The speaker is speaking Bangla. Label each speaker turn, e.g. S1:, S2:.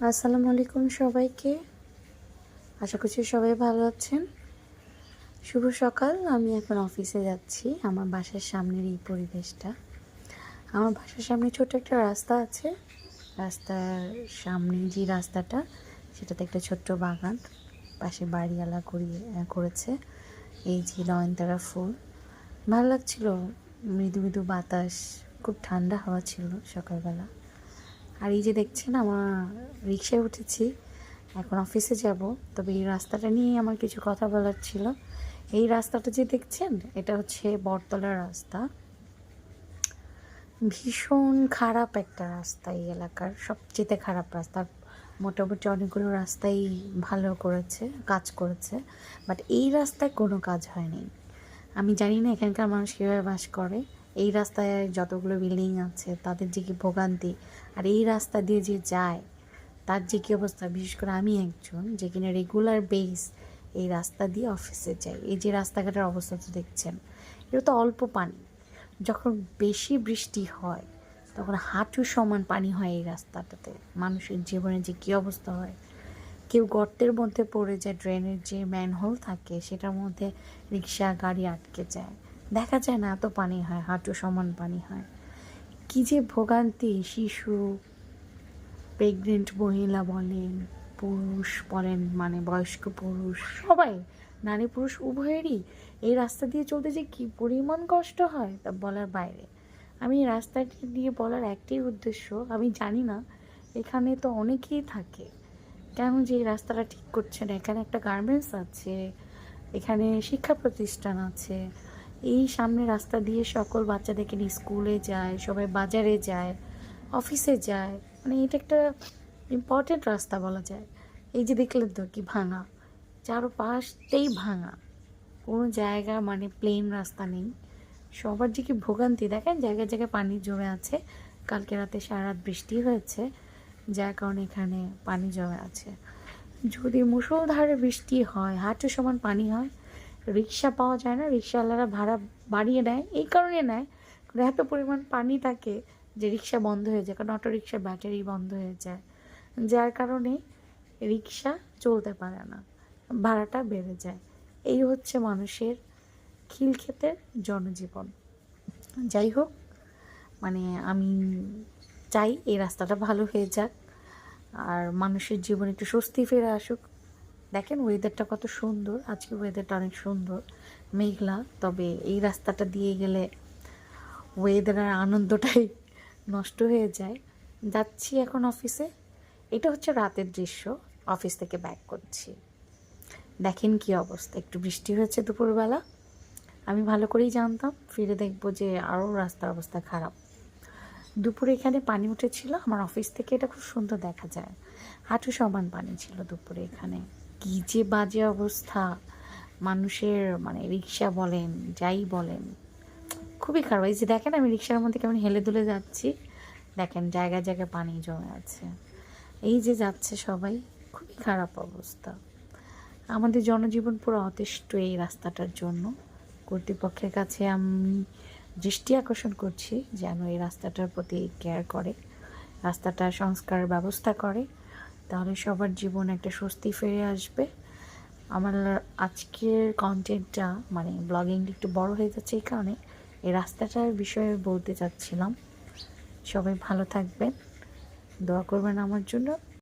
S1: আসসালামু আলাইকুম সবাইকে। আশা করছি সবাই ভালো আছেন। শুভ সকাল। আমি এখন অফিসে যাচ্ছি। আমার বাসার সামনের এই পরিবেশটা। আমার বাসার সামনে ছোট একটা রাস্তা আছে। রাস্তার সামনে যে রাস্তাটা, সেটাতে একটা ছোট্ট বাগান। পাশে বাড়িওয়ালা করিয়ে করেছে। এই যে নয়নতারা ফুল। ভালো লাগছিল। মৃদু মৃদু বাতাস। খুব ঠান্ডা হাওয়া ছিল সকালবেলা। আর এই যে দেখছেন, আমার রিক্সায় উঠেছি, এখন অফিসে যাব। তবে এই রাস্তাটা নিয়ে আমার কিছু কথা বলার ছিল। এই রাস্তাটা যে দেখছেন, এটা হচ্ছে বটতলা রাস্তা। ভীষণ খারাপ একটা রাস্তা এই এলাকার সবচেয়ে খারাপ রাস্তা। মোটামুটি অনেকগুলো রাস্তাই ভালো করেছে, কাজ করেছে বাট এই রাস্তায় কোনো কাজ হয়নি। আমি জানি না এখানকার মানুষ কীভাবে বাস করে। এই রাস্তায় যতগুলো বিল্ডিং আছে, তাদের যে কি ভোগান্তি, আর এই রাস্তা দিয়ে যে যায়, তার যে কী অবস্থা? বিশেষ করে আমি একজন যে কিনা রেগুলার বেস এই রাস্তা দিয়ে অফিসে যাই। এই যে রাস্তাঘাটের অবস্থা তো দেখছেন এটা তো অল্প পানি। যখন বেশি বৃষ্টি হয়, তখন হাঁটু সমান পানি হয় এই রাস্তাটাতে। মানুষের জীবনে যে কী অবস্থা হয়? কেউ গর্তের মধ্যে পড়ে যায় ড্রেনের যে ম্যানহোল থাকে, সেটার মধ্যে রিক্সা, গাড়ি আটকে যায়। দেখা যায় না এত পানি হয়, হাঁটু সমান পানি হয়। কী যে ভোগান্তি, শিশু প্রেগনেন্ট মহিলা বলেন, পুরুষ বলেন মানে বয়স্ক পুরুষ, সবাই, নারী পুরুষ উভয়েরই এই রাস্তা দিয়ে চলতে যে কী পরিমাণ কষ্ট হয় তা বলার বাইরে। আমি রাস্তাটি দিয়ে বলার একটাই উদ্দেশ্য, আমি জানি না, এখানে তো অনেকেই থাকে। কেন যে এই রাস্তাটা ঠিক করছে না? এখানে একটা গার্মেন্টস আছে, এখানে শিক্ষা প্রতিষ্ঠান আছে এই সামনে রাস্তা দিয়ে সকল বাচ্চাদেরকে নিয়ে স্কুলে যায়, সবাই বাজারে যায়, অফিসে যায়। মানে এটা একটা ইম্পর্টেন্ট রাস্তা বলা যায়। এই যে দেখলেন তো কি ভাঙা। চারো পাশতেই ভাঙা। কোনো জায়গা মানে প্লেন রাস্তা নেই। সবার যে কি ভোগান্তি। দেখেন জায়গায় জায়গায় পানি জমে আছে। কালকে রাতে সারা রাত বৃষ্টি হয়েছে। যার কারণে এখানে পানি জমে আছে। যদি মুষলধারে বৃষ্টি হয়, হাঁটু সমান পানি হয় রিক্সা পাওয়া যায় না, রিক্সাওয়ালারা ভাড়া বাড়িয়ে নেয়। এই কারণে নেয় এত পরিমাণ পানি থাকে যে রিক্সা বন্ধ হয়ে যায়, কারণ অটো রিক্সার ব্যাটারি বন্ধ হয়ে যায়। যার কারণে রিক্সা চলতে পারে না, ভাড়াটা বেড়ে যায়। এই হচ্ছে মানুষের খিলক্ষেতের জনজীবন। যাই হোক মানে আমি চাই এই রাস্তাটা ভালো হয়ে যাক, আর মানুষের জীবনে একটু স্বস্তি ফিরে আসুক। দেখেন ওয়েদারটা কত সুন্দর। আজকে ওয়েদারটা অনেক সুন্দর। মেঘলা, তবে এই রাস্তাটা দিয়ে গেলে ওয়েদারের আনন্দটাই নষ্ট হয়ে যায়। যাচ্ছি এখন অফিসে এটা হচ্ছে রাতের দৃশ্য। অফিস থেকে ব্যাক করছি। দেখেন কি অবস্থা। একটু বৃষ্টি হয়েছে দুপুরবেলা। আমি ভালো করেই জানতাম। ফিরে দেখব যে আরও রাস্তার অবস্থা খারাপ। দুপুরে এখানে পানি উঠেছিল। আমার অফিস থেকে এটা খুব সুন্দর দেখা যায়। হাঁটু সমান পানি ছিল দুপুরে এখানে। কী যে বাজে অবস্থা। মানুষের মানে রিক্সা বলেন, যাই বলেন, খুবই খারাপ। এই যে দেখেন আমি রিক্সার মধ্যে কেমন হেলে দুলে যাচ্ছি। দেখেন জায়গায় জায়গায় পানি জমে আছে। এই যে যাচ্ছে সবাই, খুবই খারাপ অবস্থা। আমাদের জনজীবন পুরো অতিষ্ঠ এই রাস্তাটার জন্য। কর্তৃপক্ষের কাছে আমি দৃষ্টি আকর্ষণ করছি যেন এই রাস্তাটার প্রতি কেয়ার করে রাস্তাটা সংস্কার ব্যবস্থা করে। তাহলে সবার জীবন একটা স্বস্তি ফিরে আসবে। আমার আজকের কন্টেন্টটা মানে ব্লগিংটা একটু বড় হয়ে যাচ্ছে এই কারণে, এই রাস্তাটার বিষয়ে বলতে চাচ্ছিলাম। সবাই ভালো থাকবেন, দোয়া করবেন আমার জন্য।